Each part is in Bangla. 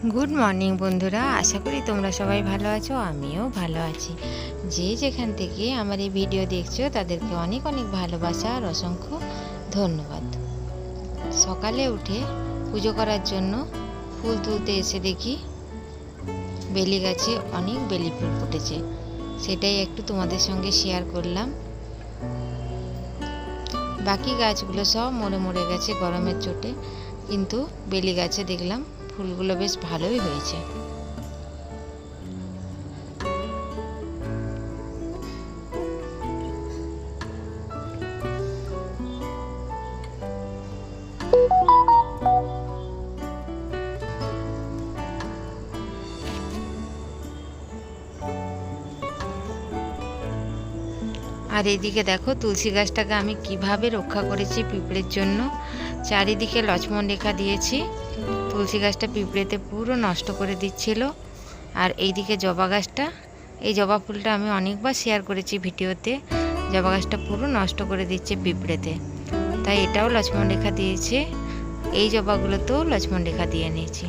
গুড মর্নিং বন্ধুরা। আশা করি তোমরা সবাই ভালো আছো, আমিও ভালো আছি। যে যেখান থেকে আমার এই ভিডিও দেখছ, তাদেরকে অনেক অনেক ভালোবাসা আর অসংখ্য ধন্যবাদ। সকালে উঠে পুজো করার জন্য ফুল তুলতে এসে দেখি বেলি গাছে অনেক বেলি ফুল ফুটেছে। সেটাই একটু তোমাদের সঙ্গে শেয়ার করলাম। বাকি গাছগুলো সব মরে মরে গেছে গরমের চোটে, কিন্তু বেলি গাছে দেখলাম ফুলগুলো বেশ ভালোই হয়েছে। আর এদিকে দেখো, তুলসী গাছটাকে আমি কীভাবে রক্ষা করেছি পিঁপড়ের জন্য। চারিদিকে লক্ষ্মণ রেখা দিয়েছি। তুলসী গাছটা পিঁপড়েতে পুরো নষ্ট করে দিচ্ছিল। আর এইদিকে জবা গাছটা, এই জবা ফুলটা আমি অনেকবার শেয়ার করেছি ভিডিওতে। জবা গাছটা পুরো নষ্ট করে দিচ্ছে পিঁপড়েতে। তাই এটাও লক্ষ্মণ রেখা দিয়েছে। এই জবাগুলোতেও লক্ষ্মণ রেখা দিয়ে নিয়েছি।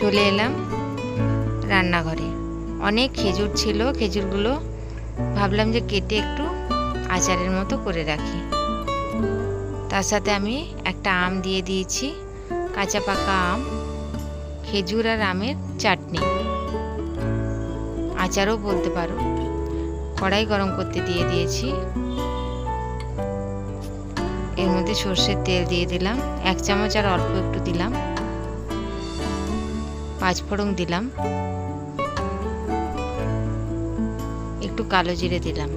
চলে এলাম রান্নাঘরে। অনেক খেজুর ছিল, খেজুরগুলো ভাবলাম যে কেটে একটু আচারের মতো করে রাখি। তার সাথে আমি একটা আম দিয়ে দিয়েছি, কাঁচা পাকা আম, খেজুর আর আমের চাটনি। আচারও বলতে পারো, কড়াই গরম করতে দিয়ে দিয়েছি। এর মধ্যে সর্ষের তেল দিয়ে দিলাম, এক চামচ আর অল্প একটু দিলাম। পাঁচফোড়ন দিলাম। একটু কালো জিরে দিলাম।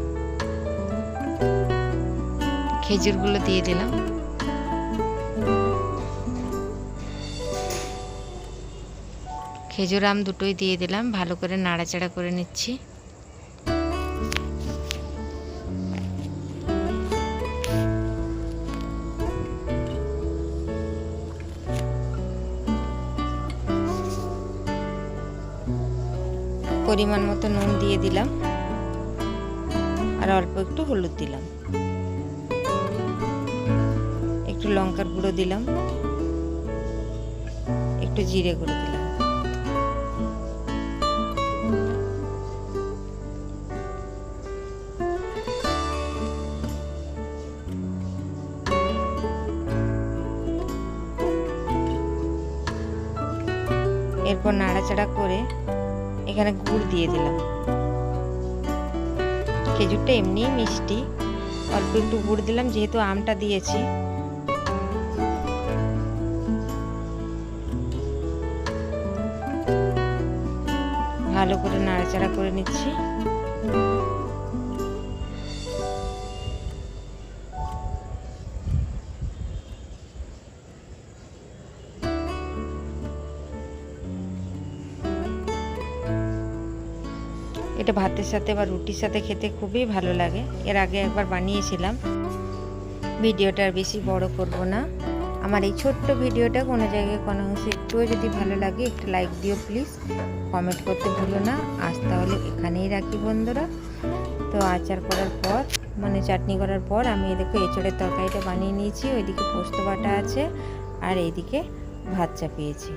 খেজুরগুলো দিয়ে দিলাম। খেজুর আম দুটোই দিয়ে দিলাম, ভালো করে নাড়াচাড়া করে নিচ্ছি। পরিমাণ মতো নুন দিয়ে দিলাম। আর অল্প একটু হলুদ দিলাম। একটু লঙ্কার গুঁড়ো দিলাম। একটু জিরে গুঁড়ো দিলাম। এরপর নাড়াচাড়া করে এখানে গুড় দিয়ে দিলাম। খেজুরটা এমনিই মিষ্টি। অল্প একটু গুড় দিলাম, যেহেতু আমটা দিয়েছি। ভালো করে নাড়াচাড়া করে নিচ্ছি। এটা ভাতের সাথে বা রুটির সাথে খেতে খুবই ভালো লাগে। এর আগে একবার বানিয়েছিলাম। ভিডিওটা আর বেশি বড় করব না। আমার এই ছোট্ট ভিডিওটা কোনো জায়গায় কোনো অংশে একটুও যদি ভালো লাগে, একটু লাইক দিও প্লিজ কমেন্ট করতে ভুলো না। আজ তাহলে এখানেই রাখি বন্ধুরা। তো আচার করার পর মানে চাটনি করার পর আমি দেখো এঁচড়ের তরকারিটা বানিয়ে নিয়েছি। ওইদিকে পোস্ত বাটা আছে আর এইদিকে ভাত চাপিয়েছি।